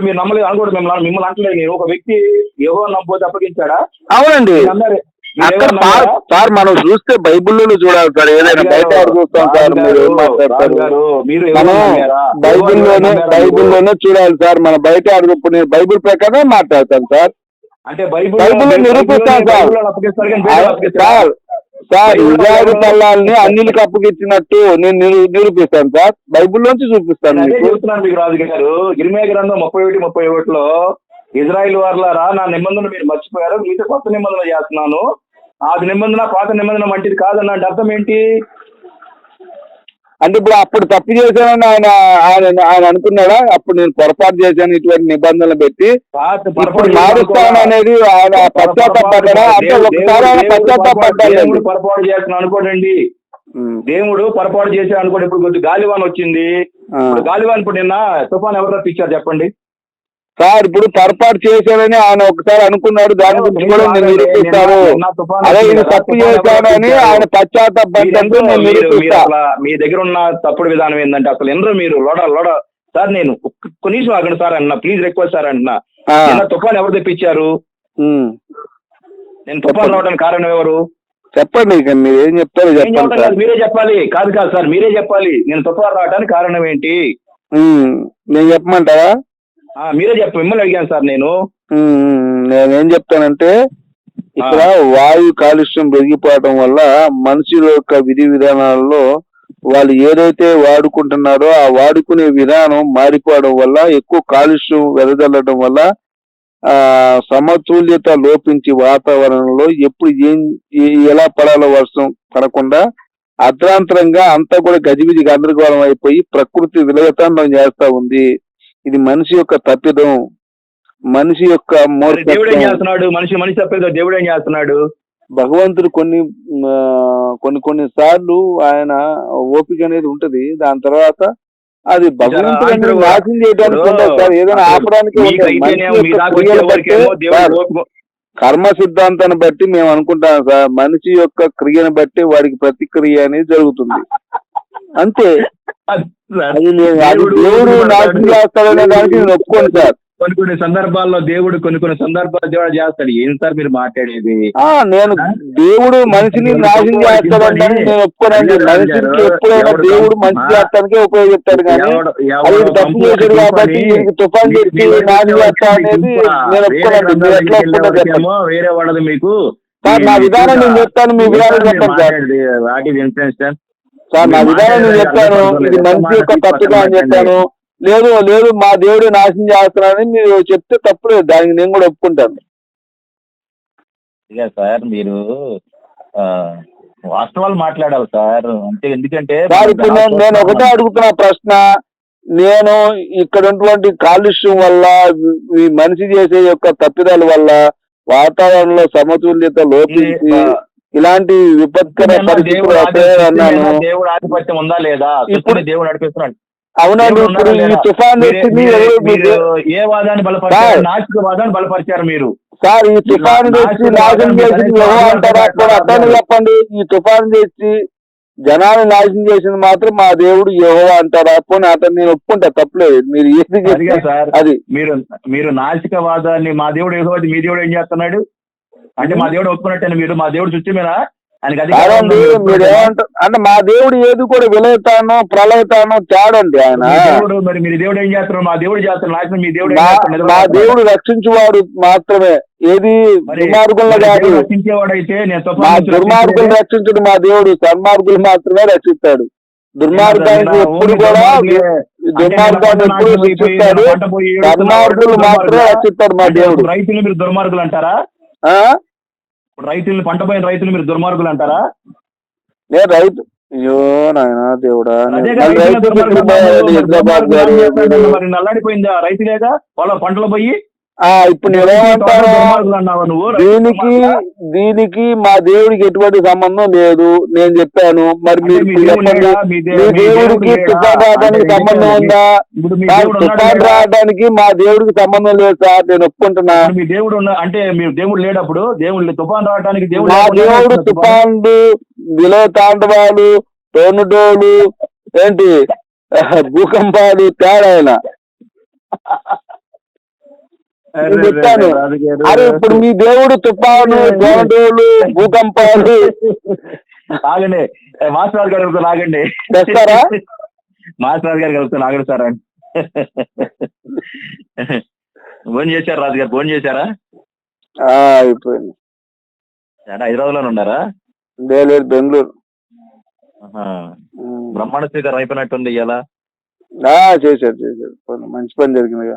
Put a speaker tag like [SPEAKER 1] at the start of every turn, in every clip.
[SPEAKER 1] ఇప్పుడు మీరు నమ్మలేదు అనుకోండి మిమ్మల్ని మిమ్మల్ని అంటలేదు నేను. ఒక వ్యక్తి ఏవో నమ్మపోతే అప్పగించాడా?
[SPEAKER 2] అవునండి. అక్కడ సార్ మనం చూస్తే బైబిల్లో చూడాలి సార్. ఏదైనా బయట చూస్తాం సార్ మీరు ఏం మాట్లాడతారు? మనం? బైబిల్లోనే? బైబిల్లోనే చూడాలి సార్. మన బయట అడుగు నేను బైబిల్ ప్రకారం మాట్లాడతాను సార్.
[SPEAKER 1] అంటే బైబిల్
[SPEAKER 2] బైబిల్లో నిరూపిస్తాం సార్. సార్ సార్ ఇజ్రాయల్ పల్లాల్ని అన్నిలకు అప్పగిచ్చినట్టు నేను నిరూ- నిరూపిస్తాను సార్. బైబిల్లోంచి చూపిస్తాను
[SPEAKER 1] నేను అదే
[SPEAKER 2] మీకు.
[SPEAKER 1] రాజు గారు. గిరిమే గ్రంథం ముప్పై ఒకటి ముప్పై ఒకటిలో ఇజ్రాయిల్ వారులారా నా నిబంధన మీరు మర్చిపోయారు. మీతో కొత్త నిబంధన చేస్తున్నాను. ఆది నిబంధన పాత నిబంధన వంటిది కాదన్న అర్థం ఏంటి?
[SPEAKER 2] అంటే ఇప్పుడు అప్పుడు తప్పు చేశానని ఆయన ఆయన ఆయన అనుకున్నాడా? అప్పుడు నేను పొరపాటు చేశాను ఇటువంటి నిబంధనలు పెట్టి. ఇప్పుడు మారుస్తాను అనేది ఆయన పశ్చాత్తాపడ్డా అంటే ఒకసారి ఆయన పశ్చాత్తాపడ్డాడు
[SPEAKER 1] పొరపాటు చేస్తున్నాను అనుకోండి దేవుడు పొరపాటు చేశాడు అనుకోండి ఇప్పుడు కొద్ది గాలివాన్ వచ్చింది. గాలివాన్ ఇప్పుడు నిన్న తుఫాన్ ఎవరు రప్పించారు చెప్పండి.
[SPEAKER 2] సార్ ఇప్పుడు పొరపాటు చేశానని ఆయన ఒకసారి అనుకున్నాడు దాని గురించి కూడా నేను నిరూపిస్తాను. అదే
[SPEAKER 1] కదా,
[SPEAKER 2] తప్పు
[SPEAKER 1] రప్పించారు?
[SPEAKER 2] ఆయన పశ్చాత్తాపడ్డంతో నేను నిరూపిస్తా.
[SPEAKER 1] మీ దగ్గర ఉన్న తప్పుడు విధానం ఏంటంటే అసలు ఎందరో మీరు లోడ లోడ. సార్ నేను నిమిషం ఆగండి సార్ అన్న ప్లీజ్ రిక్వెస్ట్ సార్ అంటున్నా. తుఫాన్ ఎవరు తెప్పించారు. నేను తుఫాన్ రావడానికి కారణం ఎవరు?
[SPEAKER 2] చెప్పండి ఇక మీరు ఏం చెప్తారో చెప్పండి
[SPEAKER 1] మీరే చెప్పాలి. కాదు కాదు సార్ మీరే చెప్పాలి. నేను తుఫాన్ రావడానికి కారణం ఏంటి.
[SPEAKER 2] నేను చెప్పమంటావా
[SPEAKER 1] ఆ, మీరే చెప్ప మిమ్మల్ని అడిగాను సార్ నేను.
[SPEAKER 2] నేనేం చెప్తానంటే ఇక్కడ వాయు కాలుష్యం పెరిగిపోవడం వల్ల మనుషుల యొక్క విధి విధానాల్లో వాళ్ళు ఏదైతే వాడుకుంటున్నారో ఆ వాడుకునే విధానం మారిపోవడం వల్ల ఎక్కువ కాలుష్యం వెదజల్లడం వల్ల ఆ సమతుల్యత లోపించి వాతావరణంలో ఎప్పుడు ఏం ఏ- ఎలా పడాలో వర్షం పడకుండా అర్ధాంతరంగా అంతా కూడా గజిబిజి గందరగోళం అయిపోయి ప్రకృతి విలయతాండం చేస్తా ఉంది. ఇది మనిషి యొక్క తప్పిదం మనిషి యొక్క
[SPEAKER 1] దేవుడు ఏం చేస్తున్నాడు? మనిషి మనిషి తప్పేదో దేవుడు ఏం చేస్తున్నాడు?
[SPEAKER 2] భగవంతుడు కొన్ని కొన్ని కొన్ని సార్లు ఆయన ఓపిక అనేది ఉంటది. దాని తర్వాత అది భగవంతుడు నాశనం చేయడానికి ఉండదు సార్ ఏదైనా ఆపడానికి కర్మ సిద్ధాంతాన్ని బట్టి మేము అనుకుంటాం సార్ మనిషి యొక్క క్రియను బట్టి వాడికి ప్రతిక్రియ అనేది జరుగుతుంది. అంతే.
[SPEAKER 1] అది దేవుడు
[SPEAKER 2] నాశనం. చేస్తాడనే దానికి నేను ఒప్పుకోను సార్.
[SPEAKER 1] కొన్ని కొన్ని సందర్భాల్లో దేవుడు కొన్ని కొన్ని సందర్భాల్లో దేవుడు చేస్తాడు. ఏం సార్ మీరు మాట్లాడేది?
[SPEAKER 2] నేను దేవుడు మనిషిని నాశనం చేస్తాడంటే నేను ఒప్పుకోనండి మనిషికి ఎప్పుడైనా దేవుడు మంచి చేస్తానికే ఉపయోగిస్తాడు కానీ తప్పు
[SPEAKER 1] పంపు
[SPEAKER 2] చేశాడు కాబట్టి తుఫాన్
[SPEAKER 1] వైపు
[SPEAKER 2] నాశనం చేస్తా అనేది నేను ఒప్పుకోనండి మీరు ఎట్లా
[SPEAKER 1] వెళ్ళేవాడికేమో వేరే వాళ్ళది మీకు
[SPEAKER 2] నా విధానం నేను చెప్తాను, మీ విధానం చెప్పండి
[SPEAKER 1] sir. What influence sir?
[SPEAKER 2] Sir నా విధానం నేను
[SPEAKER 1] అర్థం
[SPEAKER 2] ఇది. మనిషి యొక్క తప్పుగా అని. చెప్పాను లేదు లేదు మా దేవుడు నాశనం చేస్తున్నాడని మీరు చెప్తే తప్పులేదు దానికి నేను కూడా ఒప్పుకుంటాను
[SPEAKER 1] సార్ మీరు ఆ, వాస్తవాలు మాట్లాడాలి సార్ అంటే ఎందుకంటే
[SPEAKER 2] సార్ ఇప్పుడు నేను నేను ఒకటే అడుగుతున్న ప్రశ్న నేను ఇక్కడ ఉన్నటువంటి కాలుష్యం వల్ల ఈ మనిషి చేసే యొక్క తప్పిదాల వల్ల వాతావరణంలో సమతుల్యత లోపించి ఇలాంటి విపత్కర
[SPEAKER 1] దేవుడు
[SPEAKER 2] పరిస్థితులు వస్తాయని అన్నాను.
[SPEAKER 1] దేవుడు ఆధిపత్యం ఉందా లేదా?
[SPEAKER 2] ఇప్పుడు-
[SPEAKER 1] దేవుడు నడిపిస్తున్నాడు.
[SPEAKER 2] అవునండి ఇప్పుడు ఈ? తుఫాన్ వచ్చింది ఎవరు
[SPEAKER 1] ఏ వాదాన్ని బలపరిచారు. నాస్తిక వాదాన్ని బలపరిచారు మీరు.
[SPEAKER 2] సార్ ఈ తుఫాన్
[SPEAKER 1] నాకు
[SPEAKER 2] నాశనం చేసింది ఎవరు అంటారా? అర్థం చెప్పండి. ఈ తుఫాన్ తెచ్చి జనాన్ని నాశనం చేసింది మాత్రం మా దేవుడు యెహోవా అంటారా? పోనీ అతను నేను ఒప్పుకుంటా తప్పలేదు. మీరు ఏది అది.
[SPEAKER 1] మీరు మీరు నాస్తికవాదాన్ని మా దేవుడు ఏదో మీ దేవుడు ఏం చేస్తున్నాడు? అంటే మా దేవుడు ఒప్పుకున్నట్టే మీరు? మా దేవుడు చుట్టూ మీద ఆయనకి మీరు?
[SPEAKER 2] ఏమంటారు అంటే మా దేవుడు ఏది కూడా విలయతాను ప్రళయతాను తేడండి ఆయన.
[SPEAKER 1] మీ దేవుడు మరి మీరు దేవుడు ఏం చేస్తున్నారు? మా దేవుడు చేస్తున్నారు. నాశనం మీ దేవుడు
[SPEAKER 2] మా రక్షించువాడు మాత్రమే. ఏది
[SPEAKER 1] మరి-
[SPEAKER 2] దుర్మార్గుల
[SPEAKER 1] మరి
[SPEAKER 2] కాదు.
[SPEAKER 1] రక్షించేవాడైతే
[SPEAKER 2] మా దుర్మార్గులు. రక్షించడు మా దేవుడు. సన్మార్గులు మాత్రమే రక్షిస్తాడు. దుర్మార్గానికి ఎప్పుడు కూడా దుర్మార్గాన్ని
[SPEAKER 1] నేను
[SPEAKER 2] ఎప్పుడు
[SPEAKER 1] ఏడుస్తున్నా
[SPEAKER 2] సన్మార్గులు మాత్రమే? రక్షిస్తాడు మా దేవుడు.
[SPEAKER 1] రైతులు మీరు దుర్మార్గులు అంటారా? రైతులు పంట పోయిన రైతులు మీరు దుర్మార్గులు అంటారా?
[SPEAKER 2] నేను రైతు అయ్యో నాయన దేవుడా
[SPEAKER 1] నల్లాడిపోయిందా రైతులేగా? వాళ్ళ పంటలు పోయి
[SPEAKER 2] ఇప్పుడు నేనేమంటాను
[SPEAKER 1] దుర్మార్గులు అన్నావా నువ్వు?
[SPEAKER 2] దీనికి దీనికి మా దేవుడికి ఎటువంటి సంబంధం లేదు. నేను చెప్పాను. మరి మీరు
[SPEAKER 1] మీ
[SPEAKER 2] దేవుడికి? తుఫాన్ రావడానికి సంబంధం ఉందా? తుఫాన్? రావడానికి మా దేవుడికి సంబంధం లేదు సార్. నేను ఒప్పుకుంటున్నా.
[SPEAKER 1] మీ దేవుడు అంటే మీ దేవుడు లేనప్పుడు దేవుడు తుఫాన్ రావడానికి దేవుడు
[SPEAKER 2] మా దేవుడు. తుఫాన్లు విలో తాండవాలు టోనుడోలు ఏంటి? భూకంపాలు తేడా చెప్తాను. అరే ఇప్పుడు మీ దేవుడు తుఫాను దోమటోలు భూకంపాలు.
[SPEAKER 1] ఆగండి. మాస్టర్ గారు కలుగుతాను ఆగండి.
[SPEAKER 2] తెస్తారా?
[SPEAKER 1] మాస్టర్ గారు కలుగుతాను ఆగండి సార్ అని. ఫోన్ చేశారు రాజు గారు ఫోన్ చేశారా?
[SPEAKER 2] ఆ, అయిపోయింది.
[SPEAKER 1] హైదరాబాద్లో ఉన్నారా?
[SPEAKER 2] లేదు బెంగళూరు.
[SPEAKER 1] బ్రహ్మాండ స్పీకర్ అయిపోయినట్టుంది ఇలా
[SPEAKER 2] ఆ, చేశారు చేశారు. మంచి పని జరిగిందిగా.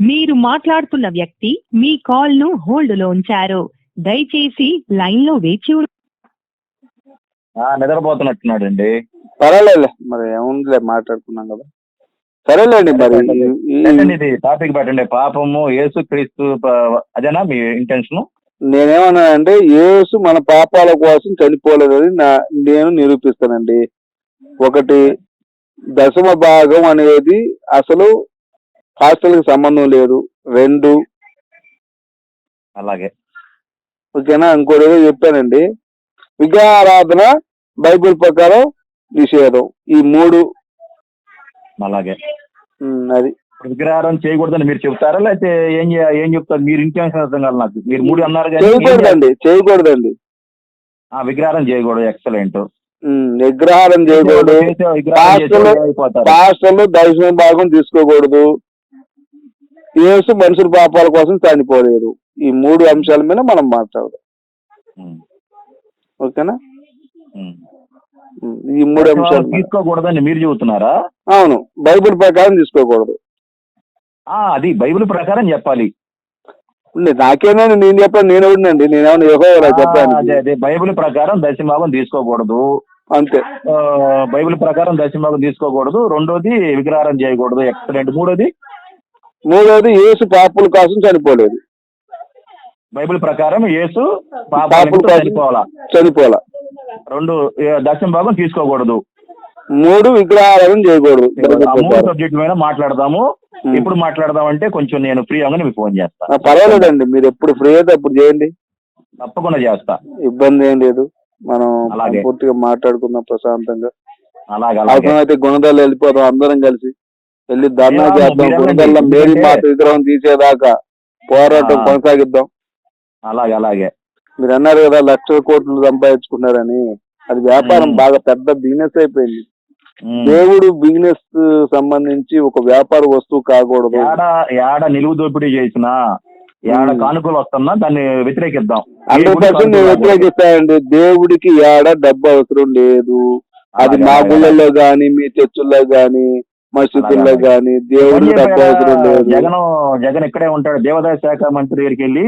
[SPEAKER 3] మీరు మాట్లాడుతున్న వ్యక్తి మీ కాల్ను హోల్డ్లో ఉంచారు. దయచేసి లైన్లో వేచి ఉండండి
[SPEAKER 1] ఆ, నిద్రపోతున్నట్టున్నాడు అండి
[SPEAKER 2] పర్వాలేదు మరి ఏముందిలే మాట్లాడుకున్నాం కదా. సరేలేండి మరి ఈ- ఈ-
[SPEAKER 1] పెట్టండి ఇది టాపిక్ పెట్టండి పాపము యేసు క్రీస్తు అదేనా మీ ఇంటెన్షన్?
[SPEAKER 2] నేనేమన్నానంటే యేసు మన పాపాల కోసం చనిపోలేదని నా నేను నిరూపిస్తానండి. ఒకటి దశమ భాగం అనేది అసలు హాస్టల్కి సంబంధం లేదు రెండు.
[SPEAKER 1] అలాగే.
[SPEAKER 2] ఓకేనా? ఇంకోటి ఏదో చెప్పానండి. విగ్రహారాధన బైబిల్ ప్రకారం నిషేధం. ఈ మూడు.
[SPEAKER 1] అలాగే.
[SPEAKER 2] అది.
[SPEAKER 1] విగ్రహారం చేయకూడదని మీరు చెప్తారా? లేకపోతే ఏం ఏం చెప్తారు? మీరు ఇంటెన్షన్ అర్థం కాదు నాకు. మీరు మూడు అన్నారు?
[SPEAKER 2] చేయకూడదండి చేయకూడదండి.
[SPEAKER 1] ఆ, విగ్రహారం చేయకూడదు. ఎక్సలెంట్
[SPEAKER 2] విగ్రహారం చేయకూడదు. పాస్టర్లు దర్శనం భాగం తీసుకోకూడదు. యేసు మనుషుల పాపాల కోసం చనిపోలేదు. ఈ మూడు అంశాల మీద మనం మాట్లాడదాం. ఓకేనా? ఈ మూడు అంశాలు.
[SPEAKER 1] తీసుకోకూడదని మీరు చెబుతున్నారా?
[SPEAKER 2] అవును బైబిల్ ప్రకారం తీసుకోకూడదు.
[SPEAKER 1] అది బైబిల్ ప్రకారం చెప్పాలి.
[SPEAKER 2] ఉంది, నాకేమైనా నేను చెప్పాను నేను ఉండండి నేనేమన్నా
[SPEAKER 1] అదే
[SPEAKER 2] చెప్పాను.
[SPEAKER 1] అదే బైబిల్ ప్రకారం దశభాగం తీసుకోకూడదు.
[SPEAKER 2] అంతే.
[SPEAKER 1] బైబిల్ ప్రకారం దశభాగం తీసుకోకూడదు. రెండోది విగ్రహారం చేయకూడదు. ఎక్సలెంట్ మూడోది
[SPEAKER 2] మూడోది యేసు పాపుల కోసం చనిపోలేదు.
[SPEAKER 1] బైబిల్ ప్రకారం యేసు
[SPEAKER 2] పాపుల కోసం
[SPEAKER 1] చనిపోవాలా?
[SPEAKER 2] చనిపోలా
[SPEAKER 1] రెండు దశమ భాగం తీసుకోకూడదు.
[SPEAKER 2] మూడు విగ్రహారాధన చేయకూడదు.
[SPEAKER 1] మూడు సబ్జెక్ట్ మీద మాట్లాడదాము.
[SPEAKER 2] ఉమ్.
[SPEAKER 1] ఎప్పుడు మాట్లాడదాం అంటే కొంచెం నేను ఫ్రీ అవగానే మీకు ఫోన్ చేస్తా.
[SPEAKER 2] ఆ, పర్వాలేదండి. మీరు ఎప్పుడు ఫ్రీ అయితే అప్పుడు చేయండి.
[SPEAKER 1] తప్పకుండా చేస్తా.
[SPEAKER 2] ఇబ్బంది ఏం లేదు. మనం
[SPEAKER 1] అలాగే.
[SPEAKER 2] పూర్తిగా మాట్లాడుకుందాం ప్రశాంతంగా.
[SPEAKER 1] అలాగే అలాగే.
[SPEAKER 2] అవసరమైతే గుణదల్లో వెళ్ళిపోదాం అందరం కలిసి. వెళ్ళి ధర్నా చేద్దాం? గుణదల్ల మేరీ మాత విగ్రహం తీసేదాకా పోరాటం. కొనసాగిద్దాం
[SPEAKER 1] అలాగే అలాగే
[SPEAKER 2] మీరు అన్నారు కదా లక్షల కోట్లు సంపాదించుకున్నారని అది వ్యాపారం. బాగా పెద్ద బిజినెస్ అయిపోయింది. దేవుడు బిజినెస్ సంబంధించి ఒక వ్యాపార వస్తువు కాకూడదు
[SPEAKER 1] ఏడ నిలువు దోపిడీ చేసినా ఏడ. కానుకలు వస్తున్నా దాన్ని వ్యతిరేకిద్దాం
[SPEAKER 2] హండ్రెడ్ పర్సెంట్ నేను
[SPEAKER 1] కానుకలు
[SPEAKER 2] వ్యతిరేకిస్తానండి దేవుడికి ఏడ డబ్బు అవసరం లేదు అది మా. గుళ్ళల్లో గాని మీ చర్చుల్లో గాని మసీదుల్లో. గాని? లేదు
[SPEAKER 1] జగన్ జగన్ ఇక్కడే ఉంటాడు దేవాదాయ శాఖ మంత్రి దగ్గరికి వెళ్ళి.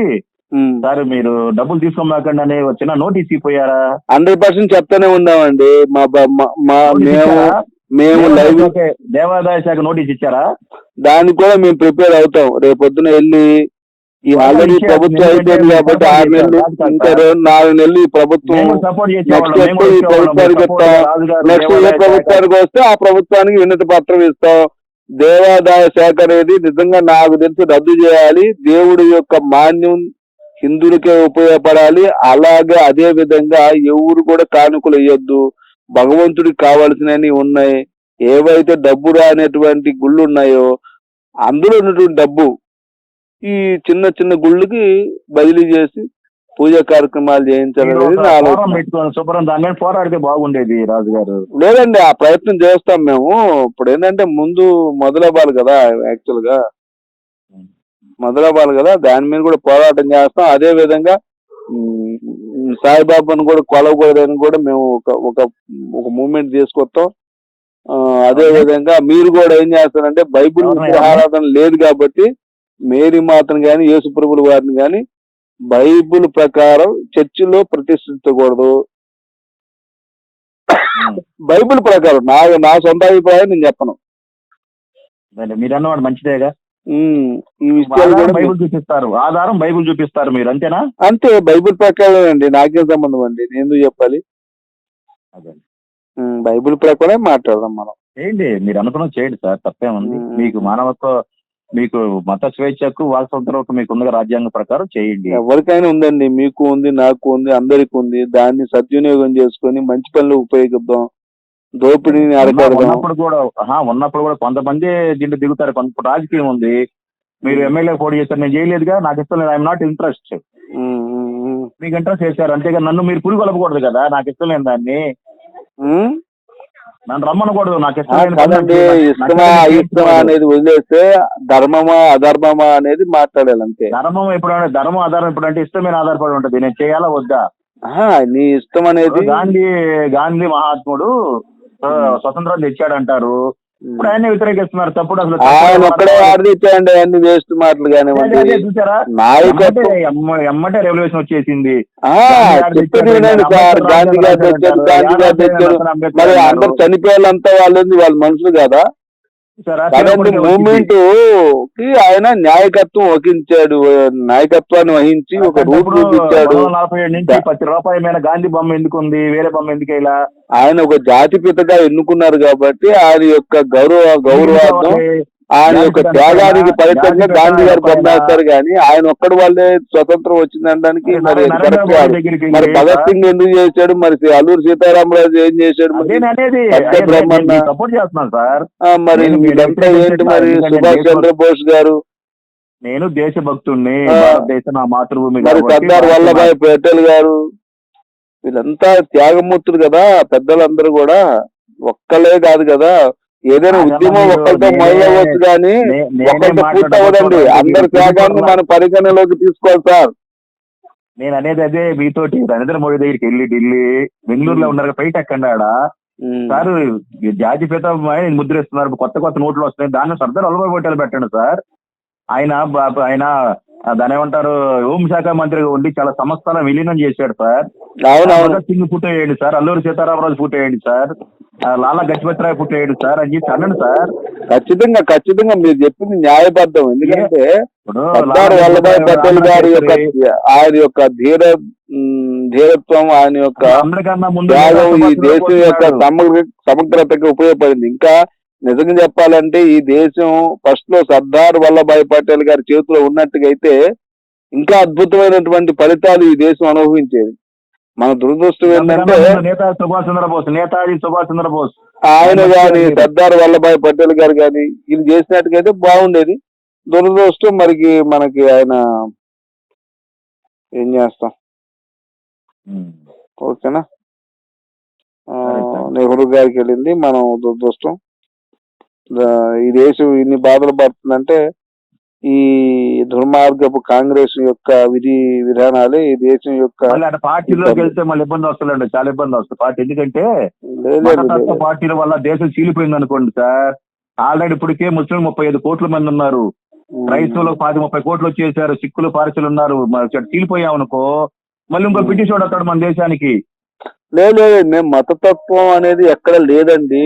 [SPEAKER 1] సార్ మీరు డబ్బులు తీసుకోమాకండి అని వచ్చిన నోటీస్ ఇచ్చిపోయారా
[SPEAKER 2] హండ్రెడ్ పర్సెంట్ చెప్తానే ఉన్నామండి మా మేము? మేము లైవ్
[SPEAKER 1] దేవాదాయ శాఖ- దేవాదాయ శాఖ నోటీస్ ఇచ్చారా
[SPEAKER 2] దానికి కూడా మేము ప్రిపేర్ అవుతాం రేపొద్దున వెళ్ళి ఈ ఆల్రెడీ. ప్రభుత్వం అయిపోయింది కాబట్టి ఆరు నెలలు ఇంకా. రెండు- నాలుగు నెలలు ఈ ప్రభుత్వం నెక్స్ట్ ఎప్పుడు ఈ. ప్రభుత్వానికి
[SPEAKER 1] రాజుగారు,
[SPEAKER 2] నెక్స్ట్ ఏ. ప్రభుత్వానికి వస్తే ఆ ప్రభుత్వానికి వినతి పత్రం ఇస్తాం దేవాదాయ శాఖ అనేది నిజంగా నాకు తెలిసి రద్దు చేయాలి దేవుడి యొక్క మాన్యం హిందువులకే ఉపయోగపడాలి అలాగే అదే విధంగా ఎవరు కూడా కానుకలు వేయొద్దు భగవంతుడికి కావాల్సినవి ఉన్నాయి ఏవైతే డబ్బు రానటువంటి గుళ్ళు ఉన్నాయో అందులో ఉన్నటువంటి డబ్బు ఈ చిన్న చిన్న గుళ్ళకి బదిలీ చేసి పూజా కార్యక్రమాలు చేయించాలనేది
[SPEAKER 1] ఒక
[SPEAKER 2] నా
[SPEAKER 1] ఫోరం
[SPEAKER 2] ఆలోచన.
[SPEAKER 1] పెట్టుకొని శుభ్రం దాని మీద పోరాడితే బాగుండేది రాజు గారు
[SPEAKER 2] లేదండి ఆ ప్రయత్నం చేస్తాం మేము. ఇప్పుడు ఏంటంటే ముందు మొదలవ్వాలి కదా యాక్చువల్గా. మొదలవ్వాలి కదా దాని మీద కూడా పోరాటం చేస్తాం. అదే విధంగా సాయిబాబాను కూడా కొలవకూడదని కూడా మేము ఒక ఒక ఒక మూమెంట్ తీసుకొస్తాం. అదే విధంగా మీరు కూడా ఏం చేస్తారంటే బైబిల్ విగ్రహారాధన లేదు కాబట్టి మేరీ మాతను గాని యేసు ప్రభుల వారిని గాని బైబిల్ ప్రకారం చర్చిలో ప్రతిష్ఠించకూడదు. బైబిల్ ప్రకారం నా నా సొంత అభిప్రాయం నేను చెప్పను.
[SPEAKER 1] మీరు అన్నవాడు మంచిదేగా?
[SPEAKER 2] ఈ విషయాలు కూడా
[SPEAKER 1] బైబిల్ చూపిస్తారు. ఆధారం బైబిల్ చూపిస్తారు మీరు అంతేనా?
[SPEAKER 2] అంతే బైబిల్ ప్రకారం అండి నాకేం సంబంధం అండి నేను చెప్పాలి?
[SPEAKER 1] అదే.
[SPEAKER 2] బైబిల్ ప్రకారం మాట్లాడదాం మనం.
[SPEAKER 1] చేయండి మీరు అనుకున్నది చేయండి సార్ తప్పేముంది. మీకు మానవత్వ మీకు మత స్వేచ్ఛకు వాక్ స్వతంత్రం మీకు ఉన్న రాజ్యాంగ ప్రకారం చేయండి.
[SPEAKER 2] ఎవరికైనా ఉందండి. మీకు ఉంది నాకు ఉంది అందరికి ఉంది. దాన్ని సద్వినియోగం చేసుకొని మంచి పనులు ఉపయోగిద్దాం. దోపిడీని
[SPEAKER 1] ఉన్నప్పుడు కూడా ఉన్నప్పుడు కూడా కొంతమంది దీంట్లో దిగుతారు. కొంత రాజకీయం ఉంది. మీరు ఎమ్మెల్యే పోటీ చేస్తారు. నేను చేయలేదుగా. నాకు ఇష్టం లేదు.
[SPEAKER 2] I'm not interest.
[SPEAKER 1] మీకు ఇంట్రెస్ట్ చేశారు. అంతేగా నన్ను మీరు పురుగు కలపకూడదు కదా. నాకు ఇష్టం లేని దాన్ని? నన్ను రమ్మనకూడదు నాకు
[SPEAKER 2] కాదండి ఇష్టమా. అనేది వదిలేస్తే ధర్మమా అధర్మమా అనేది మాట్లాడాలి అంతే.
[SPEAKER 1] ధర్మం ఎప్పుడంటే ధర్మం ఆధారం ఎప్పుడంటే ఇష్టం మీద ఆధారపడి ఉంటది. నేను చేయాలా వద్దా?
[SPEAKER 2] నీ ఇష్టం అనేది
[SPEAKER 1] గాంధీ గాంధీ మహాత్ముడు స్వతంత్రం తెచ్చాడంటారు. ఇప్పుడు ఆయన వ్యతిరేకిస్తున్నారు. తప్పుడు అసలు
[SPEAKER 2] ఆయన ఒక్కడే ఆడదిచ్చాయండి అన్ని వేస్ట్ మాటలు కానివ్వండి.
[SPEAKER 1] చూసారా? ఎమ్మటే ఎమ్మ- ఎమ్మటే రెవల్యూషన్ వచ్చేసింది.
[SPEAKER 2] సార్. గాంధీ గారు తెచ్చారు గాంధీ గారు తెచ్చారు. మరి అందరు చనిపోయే వాళ్ళంతా వాళ్ళేంది వాళ్ళ మనుషులు కదా? మూమెంట్కి ఆయన నాయకత్వం వహించాడు నాయకత్వాన్ని వహించి ఒక రూట్ చూపించాడు.
[SPEAKER 1] నలభై ఏడు నుంచి పది రూపాయల మీద గాంధీ బొమ్మ ఎందుకు ఉంది వేరే బొమ్మ ఎందుకు ఇలా?
[SPEAKER 2] ఆయన ఒక జాతిపితగా ఎన్నుకున్నారు కాబట్టి ఆయన యొక్క గౌరవ గౌరవార్థం ఆయన యొక్క త్యాగానికి ఫలితంగా గాంధీ గారు పొందేస్తారు కానీ ఆయన ఒక్కడి వాళ్ళే స్వతంత్రం వచ్చిందనడానికి మరి మరి భగత్ సింగ్ ఎందుకు చేశాడు? మరి అల్లూరు సీతారామరాజు ఏం చేశాడు? మరి
[SPEAKER 1] ఎప్పుడైతే
[SPEAKER 2] ఏంటి మరి సుభాష్ చంద్రబోస్ గారు?
[SPEAKER 1] నేను దేశభక్తుణ్ణి
[SPEAKER 2] ఆ.
[SPEAKER 1] భారతదేశం నా మాతృభూమి
[SPEAKER 2] మరి సర్దార్ వల్లభాయ్ పటేల్ గారు వీళ్ళంతా త్యాగమూర్తులు కదా పెద్దలందరూ కూడా ఒక్కలే కాదు కదా. ఏదైనా ఉద్యమం ఒక్కరితో మొదలవచ్చు కానీ ఒక్కరితో పూర్తి అవ్వదండి. అందరి త్యాగాన్ని మన పరిగణలోకి తీసుకోవాలి సార్.
[SPEAKER 1] నేను అనేది అదే మీతోటి నరేంద్ర మోడీ దగ్గరికి వెళ్ళి ఢిల్లీ బెంగళూరులో ఉన్నారు బయట ఎక్కండి ఆడ. సార్ జాతిపిత ఆయన ముద్రిస్తున్నారు. కొత్త కొత్త నోట్లు వస్తున్నాయి. దాన్ని సర్దార్ వల్లభాయ్ పటేల్ పెట్టండి సార్. ఆయన ఆయన దాని ఏమంటారు? హోంశాఖ మంత్రిగా ఉండి చాలా సంస్థలను విలీనం చేశాడు సార్. సింగ్ పుట్టేయండి సార్. అల్లూరి సీతారామరాజు పుట్టేయండి సార్. ఆ, లాలా గజపతిరాయ్ పుట్టేయండి సార్ అని చెప్పి అనండి సార్.
[SPEAKER 2] ఖచ్చితంగా ఖచ్చితంగా మీరు చెప్పింది న్యాయబద్ధం. ఎందుకంటే సర్దార్
[SPEAKER 1] లాలా
[SPEAKER 2] వల్లభాయ్ పటేల్ గారి యొక్క ఆయన యొక్క ధీర ధీరత్వం ఆయన యొక్క త్యాగం ఈ దేశం యొక్క సమగ్ర సమగ్రతకు ఉపయోగపడింది. ఇంకా నిజంగా చెప్పాలంటే ఈ దేశం ఫస్ట్లో సర్దార్ వల్లభాయ్ పటేల్ గారి చేతిలో ఉన్నట్టుగా అయితే ఇంకా అద్భుతమైనటువంటి ఫలితాలు ఈ దేశం అనుభవించేది. మన దురదృష్టం ఏంటంటే
[SPEAKER 1] నేతాజీ సుభాష్ చంద్రబోస్ నేతాజీ సుభాష్ చంద్రబోస్.
[SPEAKER 2] ఆయన గాని సర్దార్ వల్లభాయ్ పటేల్ గారు గాని ఇది చేసినట్టుగా అయితే బాగుండేది. దురదృష్టం మరికి మనకి ఆయన ఏం చేస్తాం? ఓకేనా. నెహ్రూ గారికి వెళ్ళింది మనం దురదృష్టం. ఈ దేశం ఇన్ని బాధలు పడుతుందంటే ఈ దుర్మార్గపు కాంగ్రెస్ యొక్క విధి విధానాలే ఈ దేశం యొక్క
[SPEAKER 1] పార్టీలోకి వెళ్తే మళ్ళీ ఇబ్బంది వస్తుందండి చాలా ఇబ్బంది వస్తుంది. పార్టీ ఎందుకంటే. పార్టీల వల్ల దేశం చీలిపోయింది అనుకోండి సార్. ఆల్రెడీ ఇప్పటికే ముస్లిం ముప్పై ఐదు కోట్ల మంది ఉన్నారు. క్రైస్తవులు పాతి ముప్పై కోట్లు వచ్చేసారు సిక్కులు పార్సీలు ఉన్నారు. మరి ఇక్కడ చీలిపోయాం అనుకో మళ్ళీ ఇంకో బ్రిటిష్ వాడు వస్తాడు మన దేశానికి.
[SPEAKER 2] లేదు మేము మతతత్వం అనేది ఎక్కడ లేదండి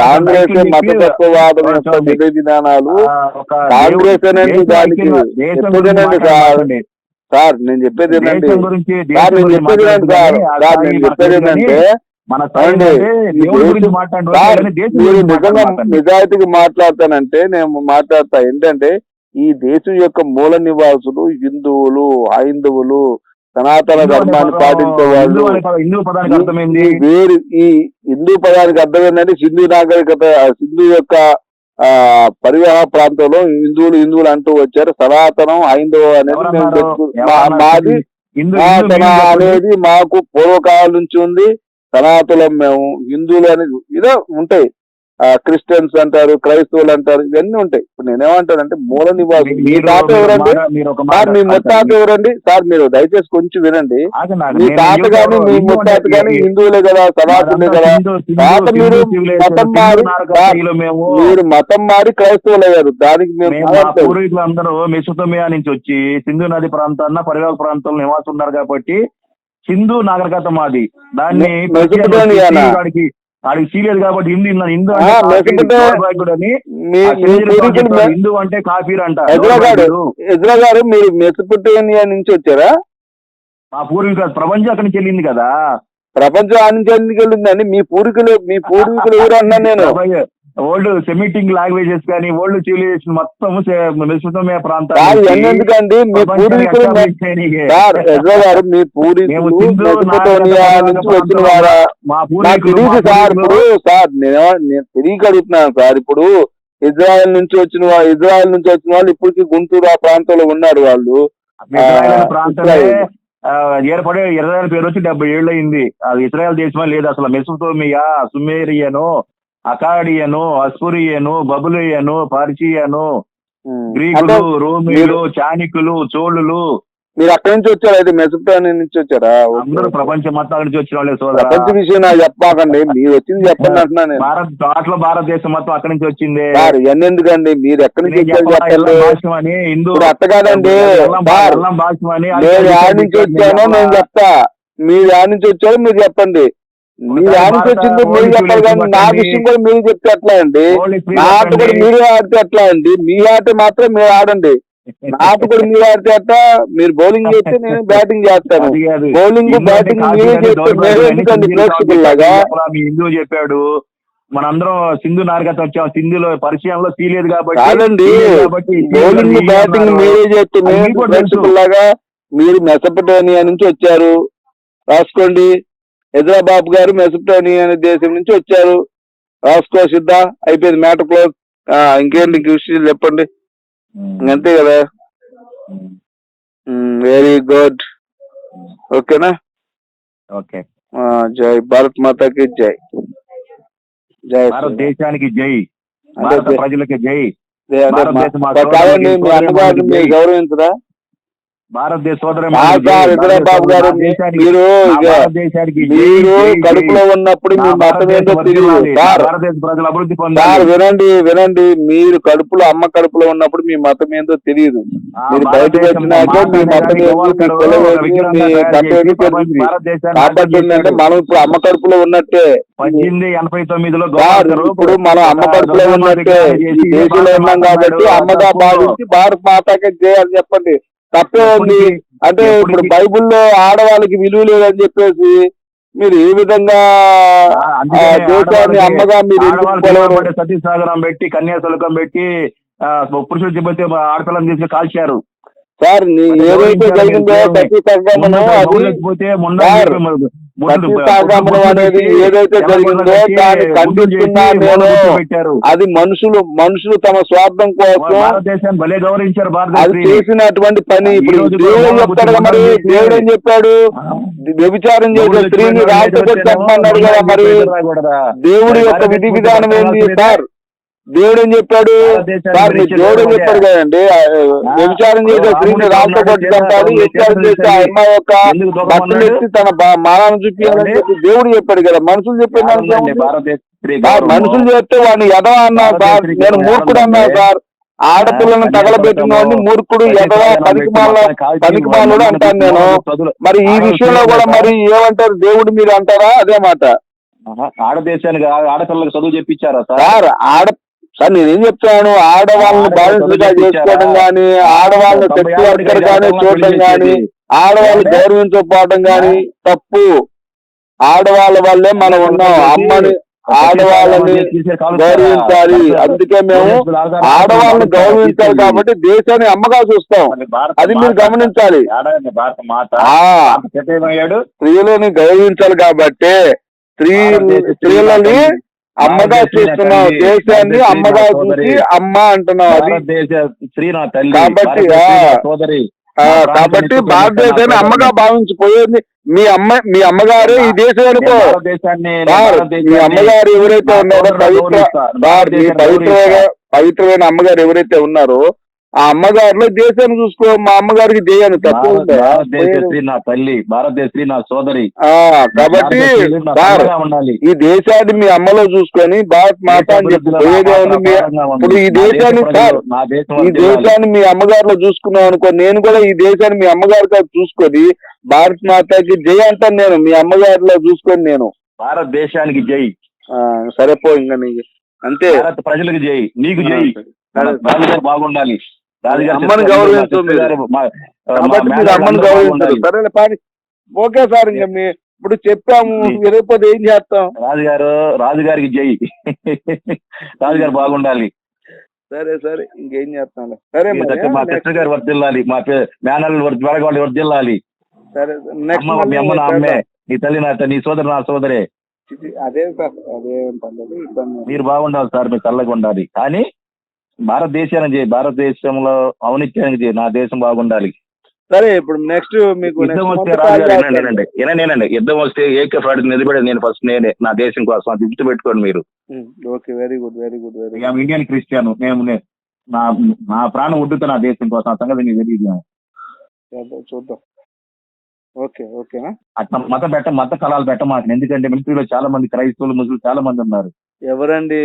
[SPEAKER 2] కాంగ్రెస్ మతతత్వవాదం యొక్క. విధి విధానాలు కాంగ్రెస్ అనేది దానికి
[SPEAKER 1] ఐక్యంగా- దేశం
[SPEAKER 2] చెప్పేది
[SPEAKER 1] గురించి
[SPEAKER 2] ఏంటంటే సార్. సార్ నేను చెప్పేది
[SPEAKER 1] గురించి
[SPEAKER 2] సార్ నేను చెప్పేది సార్ సార్ నేను చెప్పేది ఏంటంటే మీరు నిజంగా. నిజాయితీగా మాట్లాడతానంటే నేను మాట్లాడతా ఏంటంటే ఈ దేశం యొక్క మూల నివాసులు హిందువులు హైందవులు సనాతన ధర్మాన్ని పాటించే వాళ్ళు.
[SPEAKER 1] హిందూ పదానికి అర్థమైంది.
[SPEAKER 2] వేరు ఈ హిందూ పదానికి అర్థం ఏంటంటే సింధు నాగరికత సింధు యొక్క ఆ పరివాహ ప్రాంతంలో హిందువులు హిందువులు అంటూ వచ్చారు. సనాతనం హైందవ అనేది మేము? మాది సనాతన. అనేది మాకు పూర్వకాలం నుంచి ఉంది. సనాతులం మేము హిందువులు అనేది ఇదే ఉంటాయి. క్రిస్టియన్స్ అంటారు క్రైస్తవులు అంటారు ఇవన్నీ ఉంటాయి. ఇప్పుడు నేనేమంటానంటే మూల నివాసం మీ
[SPEAKER 1] మీరు-
[SPEAKER 2] తాత ఎవరండి? సార్ మీ ముత్తాత ఎవరండి? సార్ మీరు దయచేసి కొంచెం వినండి. మీ తాత గాని మీ ముత్తాత గాని హిందువులే కదా సనాతనులే కదా. తాత మీరు మతం మారి మీరు మతం మారి క్రైస్తవులు అయ్యారు దానికి మేము.
[SPEAKER 1] పూర్వీకులందరూ మెసోతమియా నుంచి వచ్చి సింధు నది ప్రాంతాన్న పరివాహ ప్రాంతంలో నివాసం ఉన్నారు కాబట్టి సింధు నాగరికత మాది. దాన్ని? వాడికి సీరియస్ కాబట్టి హిందూ హిందూ హిందూ
[SPEAKER 2] ఆ,
[SPEAKER 1] ఆ అంటే కాఫీర్ అంట
[SPEAKER 2] ఎజ్రా గారు మీరు? మెసపొటేమియా నుంచి వచ్చారా?
[SPEAKER 1] మా పూర్వీకులు ప్రపంచం అక్కడి నుంచి వెళ్ళింది కదా.
[SPEAKER 2] ప్రపంచం ఆనించడానికి వెళ్ళిందండి? మీ పూర్వీకులు మీ పూర్వీకులు ఎవరు అన్నాను నేను?
[SPEAKER 1] ఓల్డ్ సెమిటింగ్ లాంగ్వేజెస్ కానీ ఓల్డ్ సివిలైజేషన్ మొత్తం మెసోటోమియా
[SPEAKER 2] ఎందుకండి? మీ పూర్వీకులు మె- గారు పూర్వీకులు వచ్చిన వారా?
[SPEAKER 1] మా పూర్వీకులు
[SPEAKER 2] సార్ ఇప్పుడు సార్ నేను తెలియక అడుగుతున్నాను సార్. ఇప్పుడు ఇజ్రాయెల్ నుంచి వచ్చిన వా- ఇజ్రాయెల్ నుంచి వచ్చిన వాళ్ళు ఇప్పటికీ గుంటూరు ఆ ప్రాంతంలో ఉన్నారు వాళ్ళు. ఆ,
[SPEAKER 1] ఏర్పడే ఇజ్రాయెల్ పేరు వచ్చి డెబ్బై ఏళ్ళు అయింది. అది ఇజ్రాయెల్ దేశమే లేదు? అసలు మెసోటోమియా సుమేరియను అకాడియను అస్పురియను బబులియను పార్చియను గ్రీకులు రోమిలు చాణికులు చోళులు.
[SPEAKER 2] మీరు అక్కడి నుంచి వచ్చారా? అయితే మెసపొటేమియా నుంచి వచ్చారా.
[SPEAKER 1] అందరూ ప్రపంచం మొత్తం నుంచి వచ్చిన వాళ్ళే సోదరా.
[SPEAKER 2] ప్రపంచ విషయం నాకు చెప్పమాకండి మీరు వచ్చింది చెప్పండి అంటున్నా నేను.
[SPEAKER 1] భారత్ టోటల్ భారతదేశం మొత్తం అక్కడి నుంచి వచ్చింది.
[SPEAKER 2] ఎందుకండి మీరు ఎక్కడి నుంచి చెప్పండి.
[SPEAKER 1] హిందూ
[SPEAKER 2] అట్ట కాదండి.
[SPEAKER 1] భాష్యం అని
[SPEAKER 2] నేను యాడ్ నుంచి వచ్చానో నేను చెప్తా. మీరు యాడ్ నుంచి వచ్చారో మీరు చెప్పండి. మీరు నుంచి వచ్చింది మీరు చెప్పాలి కానీ నా విషయం కూడా మీరు చెప్తే ఎట్లా అండి? నా ఆట కూడా మీరే ఆడితే ఎట్లా అండి? మీ ఆట మాత్రం మీరు ఆడండి. నా ఆట కూడా మీరు ఆడితే ఎట్లా? మీరు బౌలింగ్ చేస్తే నేను బ్యాటింగ్ చేస్తాను. బౌలింగ్ బ్యాటింగ్ మీరే చేస్తే మీరే ఎందుకండి ప్రేక్షకుల్లాగా
[SPEAKER 1] మీ హిందూ చెప్పాడు. మనందరం సింధు నారగత వచ్చాం. సింధులో పరిచయంలో సీలేదు కాబట్టి
[SPEAKER 2] కాదండి. Bowling
[SPEAKER 1] batting.
[SPEAKER 2] మీరే చేస్తే
[SPEAKER 1] తెలుసు.
[SPEAKER 2] ప్రేక్షకుల్లాగా మీరు మెసపటోనియా నుంచి వచ్చారు. రాసుకోండి. హైదరాబాబు గారు మెసపటోనియా అనే దేశం నుంచి వచ్చారు. రాసుకో సిద్ధ అయిపోయింది మ్యాటర్ క్లోజ్. ఇంకేంటి ఇంక విషయాలు చెప్పండి అంతే కదా. వెరీ గుడ్ ఓకేనా?
[SPEAKER 1] ఓకే.
[SPEAKER 2] జై భారత్ మాతాకి జై. జై.
[SPEAKER 1] భారతదేశానికి జై. భారత ప్రజలకి జై.
[SPEAKER 2] కాదండి మీ
[SPEAKER 1] సోదరులకి
[SPEAKER 2] అన్నగారిని మీరు
[SPEAKER 1] జై.
[SPEAKER 2] గౌరవించరా?
[SPEAKER 1] భారతదేశ
[SPEAKER 2] గారు మీరు మీరు. కడుపులో ఉన్నప్పుడు మీ మతం ఏంటో. తెలియదు.
[SPEAKER 1] భారతదేశ ప్రజలు అభివృద్ధి
[SPEAKER 2] వినండి వినండి మీరు కడుపులో అమ్మ కడుపులో ఉన్నప్పుడు మీ మతం ఏందో తెలియదు. మీరు బయటకు వచ్చినాక మీ మతం మీ గత కాబట్టి ఏంటంటే. మనం ఇప్పుడు అమ్మ కడుపులో ఉన్నట్టే.
[SPEAKER 1] పద్దెనిమిది ఎనభై తొమ్మిదిలో
[SPEAKER 2] ఇప్పుడు మనం అమ్మ కడుపులో ఉన్నట్టే. దేశంలో ఉన్నాం కాబట్టి అమ్మగా భావించి భారత్ మాతాకే చేయాలని చెప్పండి. తప్పే ఉంది. అంటే ఇప్పుడు బైబిల్లో ఆడవాళ్ళకి విలువ లేదని చెప్పేసి మీరు ఏ విధంగా దేశాన్ని అమ్మగా మీరు?
[SPEAKER 1] సతీ సాగరం పెట్టి కన్యాశుల్కం పెట్టి పురుషులు చెబితే ఆడపిల్లని తీసుకుని కాల్చారు.
[SPEAKER 2] సార్ ఏదైతే జరిగిందో సతీ సంగమనం అది సంగమనం అనేది ఏదైతే జరిగిందో దాన్ని ఖండిస్తున్నా నేను అది మనుషులు మనుషులు తమ స్వార్థం కోసం అది చేసినటువంటి పని. ఇప్పుడు దేవుడు చెప్తాడు మరి దేవుడు ఏం చెప్పాడు వ్యభిచారం చేసే స్త్రీని రాజుతో చెప్పమన్నాడు కదా మరి. దేవుడి యొక్క విధి విధానం ఏంది సార్? దేవుడు ఏం చెప్పాడు సార్ దేవుడు ఏం చెప్పాడు కదండి? వ్యభిచారం చేసే స్త్రీని రాళ్ళతో వ్యభిచారం చేసే ఆ అమ్మాయి యొక్క బట్టలు ఎత్తి తన మానాన్ని చూపించాలని చెప్పి దేవుడు చెప్పాడు కదా మనుషులు
[SPEAKER 1] గౌరవం.
[SPEAKER 2] మనుషులు చేస్తే వాడిని ఎదవ అన్నా సార్ నేను మూర్ఖుడు అన్నా సార్ ఆడపిల్లను తగలబెట్టిన వాడిని మూర్ఖుడు ఎదవ పనికి పనికి మాలోడు అంటాను నేను. మరి ఈ విషయంలో కూడా మరి ఏమంటారు దేవుడు మీరు అంటారా? అదే మాట.
[SPEAKER 1] ఆడదేశానికి ఆడపిల్లలకు చదువు చెప్పించారా సార్
[SPEAKER 2] ఆడ సార్ నేనేం చెప్తాను ఆడవాళ్ళని బాధితులుగా చేసుకోవడం గాని ఆడవాళ్ళని సెక్స్ వర్కర్ గానే చూడడం గాని ఆడవాళ్ళు గౌరవించకపోవడం గాని తప్పు. ఆడవాళ్ళ వల్లే మనం ఉన్నాం. అమ్మని ఆడవాళ్ళని గౌరవించాలి. అందుకే మేము ఆడవాళ్ళని గౌరవించాలి కాబట్టి దేశాన్ని అమ్మగా చూస్తాం. అది మీరు గమనించాలి. స్త్రీలని గౌరవించాలి కాబట్టి స్త్రీ స్త్రీలని అమ్మగా చూస్తున్నాం దేశాన్ని అమ్మగా చూసి అమ్మ అంటున్నాం అది.
[SPEAKER 1] భారతదేశ స్త్రీ నా తల్లి
[SPEAKER 2] కాబట్టి,
[SPEAKER 1] సోదరి
[SPEAKER 2] కాబట్టి భారతదేశాన్ని అమ్మగా భావించిపోయేది మీ అమ్మ మీ అమ్మగారే ఈ దేశం అనుకో. మీ అమ్మగారు ఎవరైతే ఉన్నారో పవిత్ర పవిత్రమైన అమ్మగారు ఎవరైతే ఉన్నారో ఆ అమ్మగారిలో దేశాన్ని చూసుకో మా అమ్మగారికి దేయాన్ని తక్కువ
[SPEAKER 1] నా తల్లి భారతదేశ స్త్రీ నా సోదరి.
[SPEAKER 2] కాబట్టి సార్
[SPEAKER 1] ఉండాలి.
[SPEAKER 2] ఈ దేశాన్ని మీ అమ్మలో చూసుకొని భారత్ మాత అని చెప్పి ఇప్పుడు ఈ దేశాన్ని సార్ ఈ దేశాన్ని మీ అమ్మగారిలో చూసుకున్నాం అనుకో నేను కూడా ఈ దేశాన్ని మీ అమ్మగారితో చూసుకొని భారత్ మాతకి జై అంటాను నేను మీ అమ్మగారిలో చూసుకొని నేను.
[SPEAKER 1] భారతదేశానికి జై.
[SPEAKER 2] ఆ, సరేపో ఇంకా నీకు. అంతే.
[SPEAKER 1] ప్రజలకు చేయి నీకు
[SPEAKER 2] సరే.
[SPEAKER 1] రాజుగారు బాగుండాలి.
[SPEAKER 2] అమ్మని గౌరవించు అమ్మని గౌరవించరు. పాడి. ఓకే సార్ ఇంకా మీ ఇప్పుడు చెప్పాము వెళ్ళిపోతే ఏం చేస్తాం?
[SPEAKER 1] రాజుగారు రాజుగారికి జై. రాజుగారు బాగుండాలి.
[SPEAKER 2] సరే సరే ఇంకేం చేస్తాంలే. సరే
[SPEAKER 1] మా సిస్టర్ గారు వర్దిల్లాలి మా వర్ది వాళ్ళు వర్దిల్లాలి
[SPEAKER 2] సరే
[SPEAKER 1] మీ అమ్మ నా అమ్మే. నీ తల్లి నా నీ సోదరు నా సోదరే.
[SPEAKER 2] అదే సార్ అదే.
[SPEAKER 1] మీరు బాగుండాలి సార్ మీరు చల్లగా ఉండాలి. కానీ భారతదేశానికి చేయి భారతదేశంలో ఔనిత్యానికి చేయి నా దేశం బాగుండాలి.
[SPEAKER 2] సరే ఇప్పుడు నెక్స్ట్ మీకు
[SPEAKER 1] యుద్ధం వస్తే వినండి వినండి యుద్ధం వస్తే ఏకే ఫ్రాడ్ నిలబడేది నేను ఫస్ట్ నేనే నా దేశం కోసం అది గుర్తు పెట్టుకోండి మీరు.
[SPEAKER 2] Okay very good very good very
[SPEAKER 1] I'm Indian Christian మేము నే- నా ప్రాణం ఉడ్డుతా నా దేశం కోసం ఆ సంగతి నీకు తెలియదు
[SPEAKER 2] చూద్దాం. ఓకే
[SPEAKER 1] అట్లా మత పెట్ట మత కళాలు పెట్టమాకండి ఎందుకంటే మిలిటరీలో చాలా మంది క్రైస్తవులు ముస్లిం చాలా మంది ఉన్నారు.
[SPEAKER 2] ఎవరండి?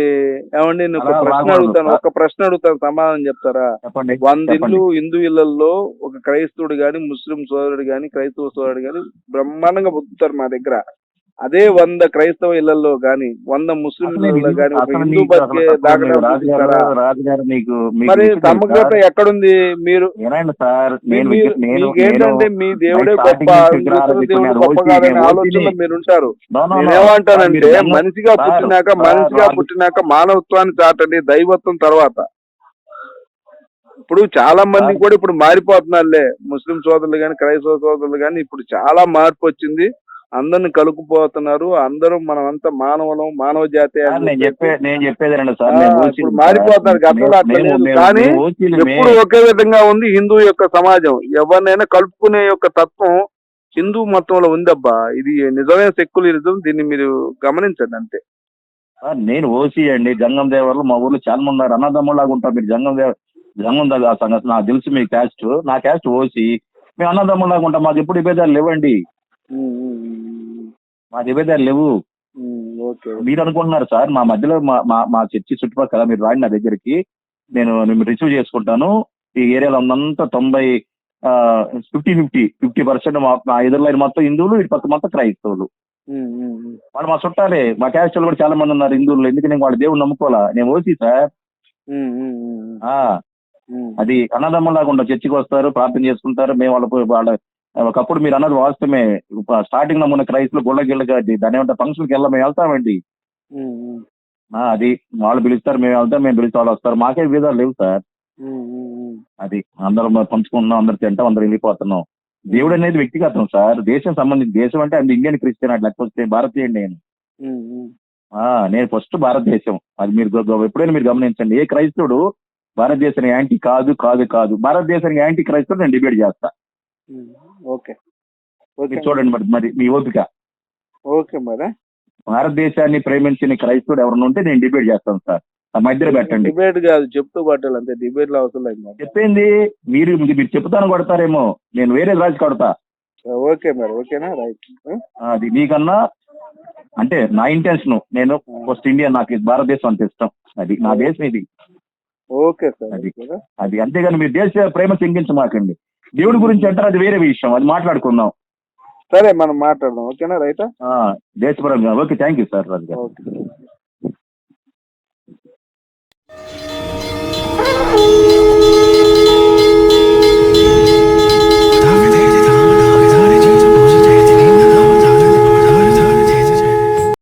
[SPEAKER 2] ఏమండి నేను ఒక
[SPEAKER 1] అలా
[SPEAKER 2] ప్రశ్న. అడుగుతాను. ఒక ప్రశ్న అడుగుతాను. సమాధానం చెప్తారా?
[SPEAKER 1] చెప్పండి
[SPEAKER 2] వంద. ఇల్లు హిందూ ఇళ్ళలో ఒక క్రైస్తవుడు గాని ముస్లిం సోదరుడు గాని క్రైస్తవ సోదరుడు గాని బ్రహ్మాండంగా బతుకుతారు మా దగ్గర. అదే వంద క్రైస్తవ ఇళ్ళలో గాని వంద ముస్లిం
[SPEAKER 1] అసలు
[SPEAKER 2] ఇళ్ళలో
[SPEAKER 1] నీకు-
[SPEAKER 2] గాని హిందూ బతికే
[SPEAKER 1] మీరు
[SPEAKER 2] సమగ్రత? ఎక్కడుంది మీరు?
[SPEAKER 1] నేను-
[SPEAKER 2] మీ దేవుడే గొప్ప దేవుడు గొప్ప కాదనే ఆలోచనలో మీరు ఉంటారు. నేనేమంటానంటే
[SPEAKER 1] జన్మ-
[SPEAKER 2] మనిషిగా పుట్టినాక మనిషిగా పుట్టినాక మానవత్వాన్ని చాటండి దైవత్వం తర్వాత. ఇప్పుడు చాలా మంది. కూడా ఇప్పుడు మారిపోతున్నారులే. ముస్లిం సోదరులు కానీ క్రైస్తవ సోదరులు కానీ ఇప్పుడు చాలా మార్పు వచ్చింది. అందరిని కలుపుపోతున్నారు అందరూ మనం అంతా మానవులం మానవ జాతి
[SPEAKER 1] నేను చెప్పే నేను చెప్పేది సార్
[SPEAKER 2] మారిపోతున్నారు. గతంలో కానీ ఎప్పుడు ఒకే విధంగా ఉంది హిందూ యొక్క సమాజం. ఎవరినైనా కలుపుకునే యొక్క తత్వం హిందూ మతంలో ఉందబ్బా. ఇది నిజమైన సెక్యులరిజం. దీన్ని మీరు గమనించండి అంతే.
[SPEAKER 1] సార్, నేను ఓసీ అండి. జంగం దేవర్లు మా ఊర్లో చాలా మంది ఉన్నారు. అన్నదమ్ములాగా ఉంటారు మీరు. జంగం దేవ జంగం దగ్గర ఆ సంగతి నాకు తెలుసు మీ క్యాస్ట్. నా క్యాస్ట్ ఓసీ. మేము అన్నదమ్ములాగా ఉంటాం. మాకు ఎప్పుడు విభేదాలు లేవండి. మాకు విభేదాలు లేవు. మీరు అనుకుంటున్నారు సార్ మా మధ్యలో మా మా మా చర్చి చుట్టుపక్కల మీరు రాండి నా దగ్గరికి. నేను రిసీవ్ చేసుకుంటాను. ఈ ఏరియాలో ఉందంతా తొంభై ఫిఫ్టీ ఫిఫ్టీ ఫిఫ్టీ పర్సెంట్ మా మా ఎదురు లైన్ మొత్తం హిందువులు ఇటు పక్క మొత్తం క్రైస్తవులు. వాళ్ళు మా చుట్టాలే. మా క్యాస్ట్ కూడా చాలా మంది ఉన్నారు హిందువులు. ఎందుకు నేను వాళ్ళ దేవుడు నమ్ముకోవాలా? నేను ఓసీ సార్. అది అన్నదమ్ములాగా ఉండవు. చర్చికి వస్తారు ప్రార్థన చేసుకుంటారు. మేము వాళ్ళ వాళ్ళ ఒకప్పుడు మీరు అన్నది వాస్తవమే. స్టార్టింగ్లో ఉన్న క్రైస్తులు గుళ్ళ గిళ్ళగా దాని ఏమంటే ఫంక్షన్కి వెళ్ళాం మేము వెళ్తామండి అది వాళ్ళు పిలుస్తారు మేము వెళ్తాం మేము పిలిస్తే వాళ్ళు వస్తారు. మాకే విధాలు లేవు సార్. అది అందరం పంచుకుంటున్నాం అందరు తింటాం అందరు వెళ్ళిపోతున్నాం. దేవుడు అనేది వ్యక్తిగతం సార్. దేశం సంబంధించి దేశం అంటే అది ఇండియన్ క్రిస్టియన్ అట్లా. లేకపోతే భారతీయుడు నేను. నేను ఫస్ట్ భారతదేశం. అది మీరు ఎప్పుడైనా మీరు గమనించండి. ఏ క్రైస్తవుడు భారతదేశానికి యాంటీ కాదు కాదు కాదు. భారతదేశానికి యాంటీ క్రైస్తవుడు నేను డిబేట్ చేస్తా.
[SPEAKER 2] ఓకే. ఓకే
[SPEAKER 1] మీరు చూడండి మరి మరి మీ ఓపిక.
[SPEAKER 2] ఓకే మరి.
[SPEAKER 1] భారతదేశాన్ని ప్రేమించిన క్రైస్తవుడు ఎవరైనా ఉంటే నేను డిబేట్ చేస్తాను సార్. ఆ మధ్యలో పెట్టండి.
[SPEAKER 2] డిబేట్ కాదు చెప్తూ పట్టాలి అంతే డిబేట్లో అవసరం లేదు మరి.
[SPEAKER 1] చెప్పింది మీరు మీరు చెప్తాను కొడతారేమో నేను వేరే రాజు కొడతా.
[SPEAKER 2] ఓకే మరి ఓకేనా? రైట్.
[SPEAKER 1] అది మీకన్నా అంటే నా ఇంటెన్షన్ నేను ఫస్ట్ ఇండియా నాకు భారతదేశం అంత ఇష్టం. అది నా దేశం ఇది.
[SPEAKER 2] ఓకే సార్
[SPEAKER 1] అది. అది అంతేగాని మీరు దేశ ప్రేమ చింకించమాకండి దేవుడి గురించి అంటారు అది వేరే విషయం అది మాట్లాడుకుందాం.
[SPEAKER 2] సరే మనం మాట్లాడదాం ఓకేనా రైటా
[SPEAKER 1] ఆ, దేశపరంగా okay thank you sir Raju
[SPEAKER 2] garu